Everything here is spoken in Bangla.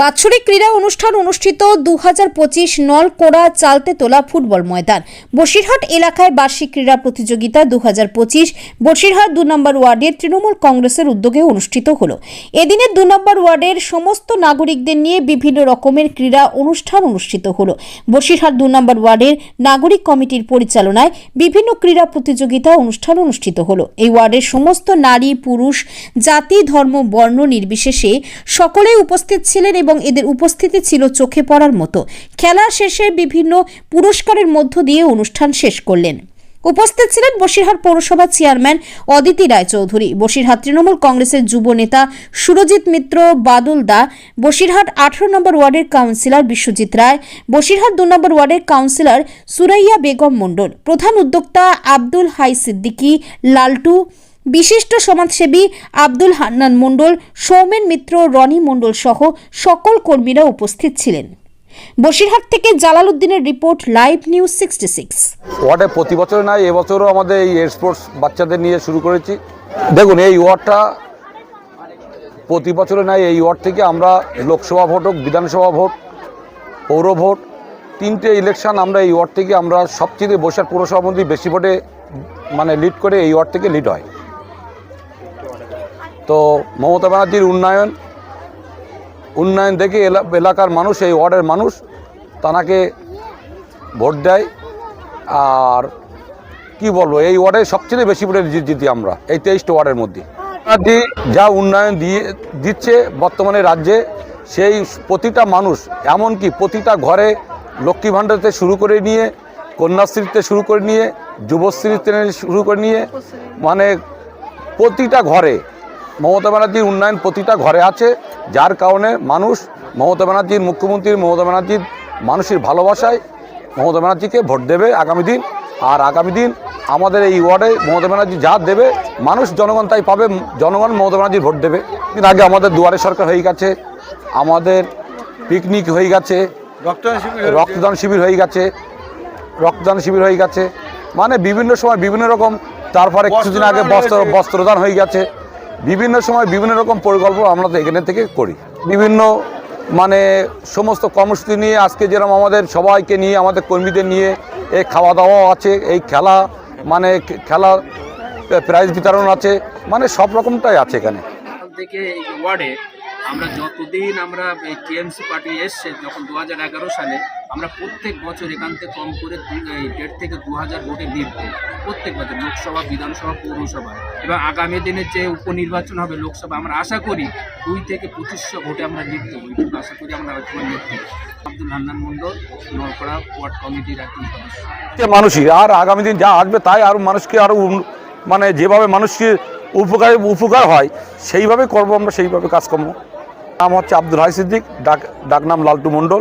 বাৎসরিক ক্রীড়া অনুষ্ঠান অনুষ্ঠিত দু হাজার পঁচিশ নলকোড়া চালতে তোলা ফুটবল ময়দান। বসিরহাট এলাকায় বার্ষিক ক্রীড়া প্রতিযোগিতা দু হাজার পঁচিশ, বসিরহাট দু নম্বর ওয়ার্ডের তৃণমূল কংগ্রেসের উদ্যোগে অনুষ্ঠিত হল। এদিনের দু নম্বর ওয়ার্ডের সমস্ত নাগরিকদের নিয়ে বিভিন্ন রকমের ক্রীড়া অনুষ্ঠান অনুষ্ঠিত হল। বসিরহাট দু নম্বর ওয়ার্ডের নাগরিক কমিটির পরিচালনায় বিভিন্ন ক্রীড়া প্রতিযোগিতা অনুষ্ঠান অনুষ্ঠিত হল। এই ওয়ার্ডের সমস্ত নারী, পুরুষ, জাতি, ধর্ম, বর্ণ নির্বিশেষে সকলেই উপস্থিত ছিলেন এবং এদের উপস্থিতি ছিল চোখে পড়ার মতো। খেলা শেষে বিভিন্ন পুরস্কারের মধ্য দিয়ে অনুষ্ঠান শেষ করলেন। উপস্থিত ছিলেন বসিরহাট পৌরসভা চেয়ারম্যান অদিতি রায়চৌধুরী, বসিরহাট তৃণমূল কংগ্রেসের যুব নেতা সুরজিৎ মিত্র বাদুল দা, বসিরহাট আঠারো নম্বর ওয়ার্ডের কাউন্সিলর বিশ্বজিৎ রায়, বসিরহাট দু নম্বর ওয়ার্ডের কাউন্সিলর সুরাইয়া বেগম মণ্ডল, প্রধান উদ্যোক্তা আব্দুল হাই সিদ্দিকী, লালটু বিশিষ্ট সমাজসেবী আব্দুল হান্নান মণ্ডল, সৌমেন মিত্র, রনি মণ্ডল সহ সকল কর্মীরা উপস্থিত ছিলেন। বসিরহাট থেকে জালাল উদ্দিনের report, live news sixty six. ওয়ার্ডে প্রতি বছর নয় এবছরও আমাদের এই স্পোর্টস বাচ্চাদের নিয়ে শুরু করেছি। দেখুন, এই ওয়ার্ডটা প্রতি বছরে নয় এই ওয়ার্ড থেকে আমরা লোকসভা ভোট হোক, বিধানসভা ভোট, পৌর ভোট, তিনটে ইলেকশন আমরা এই ওয়ার্ড থেকে আমরা সবচেয়ে বসার পৌরসভা মধ্যে বেশি ভোটে মানে লিড করে এই ওয়ার্ড থেকে লিড হয়। তো মমতা ব্যানার্জির উন্নয়ন উন্নয়ন দেখে এলা- এলাকার মানুষ, এই ওয়ার্ডের মানুষ, তানাকে ভোট দেয়। আর কি বলব, এই ওয়ার্ডে সবচেয়ে বেশি ভোটে জিতি আমরা, এই তেইশটা ওয়ার্ডের মধ্যে। ব্যানার্জি যা উন্নয়ন দিয়ে, দিচ্ছে বর্তমানে রাজ্যে, সেই প্রতিটা মানুষ, এমনকি প্রতিটা ঘরে লক্ষ্মী ভাণ্ডারতে শুরু করে নিয়ে, কন্যাশ্রীতে শুরু করে নিয়ে, যুবশ্রীতে শুরু করে নিয়ে মানে প্রতিটা ঘরে মমতা ব্যানার্জির উন্নয়ন প্রতিটা ঘরে আছে যার কারণে মানুষ মমতা ব্যানার্জির মুখ্যমন্ত্রী মমতা ব্যানার্জির মানুষের ভালোবাসায় মমতা ব্যানার্জিকে ভোট দেবে আগামী দিন। আর আগামী দিন আমাদের এই ওয়ার্ডে মমতা ব্যানার্জি যা দেবে মানুষ জনগণ তাই পাবে জনগণ মমতা ব্যানার্জির ভোট দেবে। দিন আগে আমাদের দুয়ারে সরকার হয়ে গেছে আমাদের পিকনিক হয়ে গেছে রক্তদান শিবির হয়ে গেছে। রক্তদান শিবির হয়ে গেছে মানে বিভিন্ন সময় বিভিন্ন রকম তারপরে কিছুদিন আগে বস্ত্র বস্ত্রদান হয়ে গেছে। বিভিন্ন সময় বিভিন্ন রকম পরিকল্পনা আমরা তো এখানে থেকে করি। বিভিন্ন মানে সমস্ত কর্মসূচি নিয়ে আজকে যেরকম আমাদের সবাইকে নিয়ে, আমাদের কর্মীদের নিয়ে এই খাওয়া দাওয়াও আছে, এই খেলা মানে খেলা, প্রাইজ বিতরণ আছে মানে সব রকমটাই আছে এখানে। থেকে ওয়ার্ডে আমরা যতদিন আমরা টিএমসি পার্টি এসছে, যখন দু হাজার এগারো সালে, আমরা প্রত্যেক বছর এখান থেকে কম করে এই দেড় থেকে দু হাজার ভোটে লিড দিই, প্রত্যেক বছর লোকসভা, বিধানসভা, পৌরসভা। এবং আগামী দিনে যে উপনির্বাচন হবে লোকসভা, আমরা আশা করি দুই থেকে পঁচিশশো ভোটে আমরা লিড দেবো। এইটুকু আশা করি আমরা হয়তো লিড দেবো আব্দুল হান্নান মণ্ডল নলপাড়া ওয়ার্ড কমিটির একজন সদস্য। মানুষই, আর আগামী দিন যা আসবে তাই আরও মানুষকে আরও মানে যেভাবে মানুষকে উপকার উপকার হয়, সেইভাবে করব আমরা, সেইভাবে কাজ করব নাম হচ্ছে আব্দুল হাই সিদ্দিক ডাক ডাকনাম লালটু মণ্ডল।